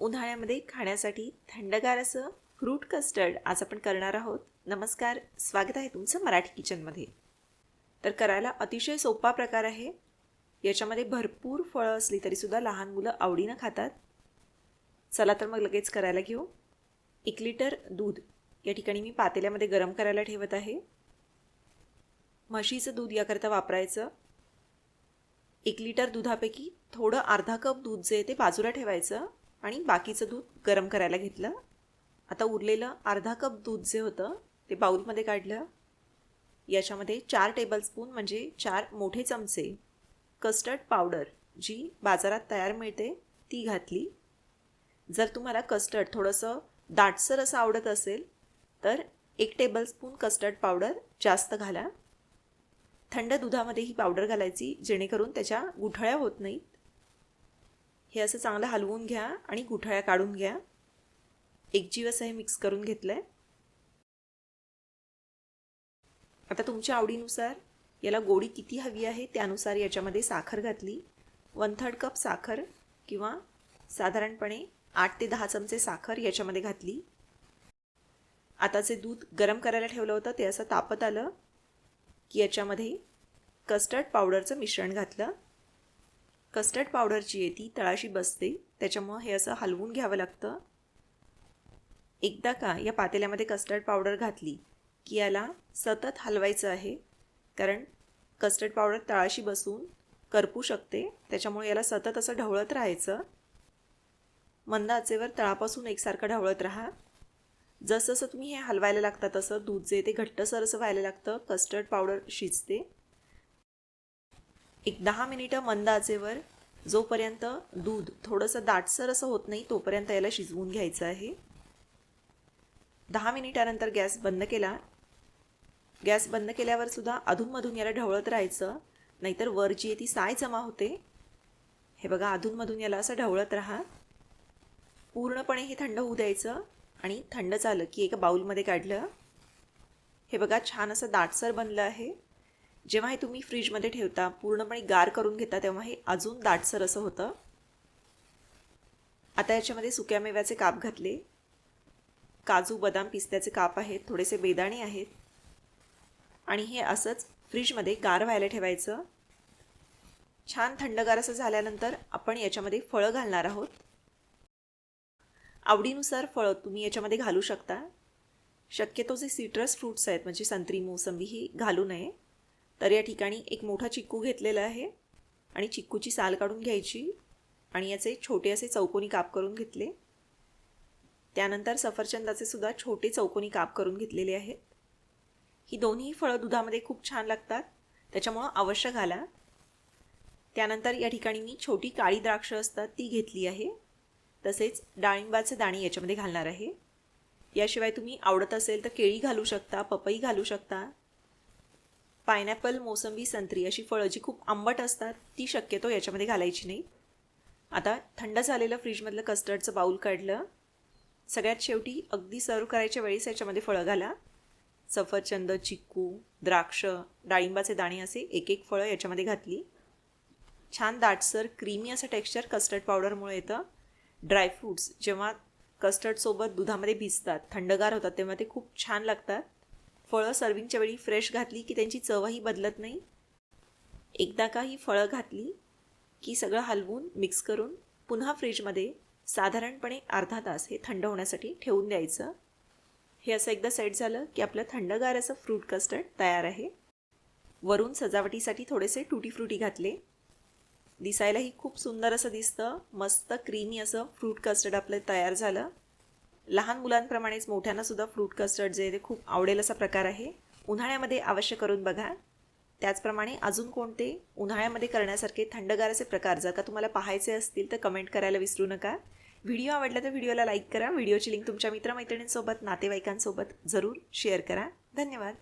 उन्हाळ्यामध्ये खाण्यासाठी थंडगार असं फ्रूट कस्टर्ड आज आपण करणार आहोत. नमस्कार स्वागत आहे तुमचं मराठी किचनमध्ये. तर करायला अतिशय सोपा प्रकार आहे. याच्यामध्ये भरपूर फळं असली तरीसुद्धा लहान मुलं आवडीनं खातात. चला तर मग लगेच करायला घेऊ. एक लिटर दूध. या ठिकाणी मी पातेल्यामध्ये गरम करायला ठेवत आहे. म्हशीचं दूध याकरता वापरायचं. एक लिटर दुधापैकी थोडं अर्धा कप दूध जे आहे ते बाजूला ठेवायचं. आणि बाकीचं दूध गरम करायला घेतलं. आता उरलेलं अर्धा कप दूध जे होतं ते बाऊलमध्ये काढलं. याच्यामध्ये चार टेबलस्पून म्हणजे चार मोठे चमचे कस्टर्ड पावडर जी बाजारात तयार मिळते ती घातली. जर तुम्हाला कस्टर्ड थोडंसं दाटसर असं आवडत असेल तर एक टेबलस्पून कस्टर्ड पावडर जास्त घाला. थंड दुधामध्ये ही पावडर घालायची जेणेकरून त्याच्या गुठळ्या होत नाहीत. हे असं चांगलं हलवून घ्या आणि गुठळ्या काढून घ्या. एकजीव असं हे मिक्स करून घेतलं आहे आता तुमच्या आवडीनुसार याला गोडी किती हवी आहे त्यानुसार याच्यामध्ये साखर घातली. वन थर्ड कप साखर किंवा साधारणपणे आठ ते दहा चमचे साखर याच्यामध्ये घातली. आता जे दूध गरम करायला ठेवलं होतं ते असं तापत आलं की याच्यामध्ये कस्टर्ड पावडरचं मिश्रण घातलं. कस्टर्ड पावडर जी आहे ती तळाशी बसते. त्याच्यामुळं हे असं हलवून घ्यावं लागतं. एकदा का या पातेल्यामध्ये कस्टर्ड पावडर घातली की याला सतत हलवायचं आहे. कारण कस्टर्ड पावडर तळाशी बसून करपू शकते. त्याच्यामुळे याला सतत असं ढवळत राहायचं. मंद आचेवर तळापासून एकसारखं ढवळत राहा. जसं जसं तुम्ही हे हलवायला लागता तसं दूध जे ते घट्टसर असं व्हायला लागतं. कस्टर्ड पावडर शिजते. एक दहा मिनिटं मंद आचेवर जोपर्यंत दूध थोडंसं दाटसर असं होत नाही तोपर्यंत याला शिजवून घ्यायचं आहे. दहा मिनिटानंतर गॅस बंद केला. गॅस बंद केल्यावर सुद्धा अधूनमधून याला ढवळत राहायचं. नाहीतर वर जी आहे ती साय जमा होते. हे बघा अधूनमधून याला असं ढवळत राहा. पूर्णपणे हे थंड होऊ द्यायचं आणि थंड झालं की एका बाऊलमध्ये काढलं. हे बघा छान असं दाटसर बनलं आहे. जेव्हा हे तुम्ही फ्रीजमध्ये ठेवता पूर्णपणे गार करून घेता तेव्हा हे अजून दाटसर असं होतं. आता याच्यामध्ये सुक्या मेव्याचे काप घातले. काजू बदाम पिस्त्याचे काप आहेत थोडेसे बेदाणे आहेत. आणि हे असंच फ्रीजमध्ये गार व्हायला ठेवायचं. छान थंडगार असं झाल्यानंतर आपण याच्यामध्ये फळं घालणार आहोत. आवडीनुसार फळं तुम्ही याच्यामध्ये घालू शकता. शक्यतो जे सिट्रस फ्रूट्स आहेत म्हणजे संत्री मोसंबी ही घालू नये. तर या ठिकाणी एक मोठा चिक्कू घेतलेला आहे आणि चिक्कूची साल काढून घ्यायची आणि याचे छोटे असे चौकोनी काप करून घेतले. त्यानंतर सफरचंदाचे सुद्धा छोटे चौकोनी काप करून घेतलेले आहेत. ही दोन्ही फळं दुधामध्ये खूप छान लागतात. त्याच्यामुळं अवश्य घाला. त्यानंतर या ठिकाणी मी छोटी काळी द्राक्षं असतात ती घेतली आहे. तसेच डाळिंबाचे दाणे याच्यामध्ये घालणार आहे. याशिवाय तुम्ही आवडत असेल तर केळी घालू शकता पपई घालू शकता. पायनॅपल मोसंबी संत्री अशी फळं जी खूप आंबट असतात ती शक्यतो याच्यामध्ये घालायची नाही. आता थंड झालेलं फ्रीजमधलं कस्टर्डचं बाऊल काढलं. सगळ्यात शेवटी अगदी सर्व करायच्या वेळेस याच्यामध्ये फळं घाला. सफरचंद चिक्कू द्राक्ष डाळिंबाचे दाणे असे एक एक फळं याच्यामध्ये घातली. छान दाटसर क्रीमी असं टेक्स्चर कस्टर्ड पावडरमुळे येतं. ड्रायफ्रूट्स जेव्हा कस्टर्डसोबत दुधामध्ये भिजतात थंडगार होतात तेव्हा ते खूप छान लागतात. फळं सर्विंगच्या वेळी फ्रेश घातली की त्यांची चवही बदलत नाही? एकदा का ही फळं घातली की सगळं हलवून मिक्स करून पुन्हा फ्रीजमध्ये साधारणपणे अर्धा तास हे थंड होण्यासाठी ठेवून द्यायचं? हे असं एकदा सेट झालं की आपलं थंडगार असं फ्रूट कस्टर्ड तयार आहे. वरून सजावटीसाठी थोडेसे टुटी फ्रुटी घातले. दिसायलाही खूप सुंदर असं दिसतं. मस्त क्रीमी असं फ्रूट कस्टर्ड आपलं तयार झालं. लहान मुलांप्रमाणेच मोठ्यांनासुद्धा फ्रूट कस्टर्ड जे ते खूप आवडेल असा प्रकार आहे. उन्हाळ्यामध्ये अवश्य करून बघा. त्याचप्रमाणे अजून कोणते? उन्हाळ्यामध्ये करण्यासारखे थंडगार असे प्रकार जर का तुम्हाला पाहायचे असतील तर कमेंट करायला विसरू नका. व्हिडिओ आवडला तर व्हिडिओला लाईक करा. व्हिडिओची लिंक तुमच्या मित्रमैत्रिणींसोबत नातेवाईकांसोबत जरूर शेअर करा. धन्यवाद.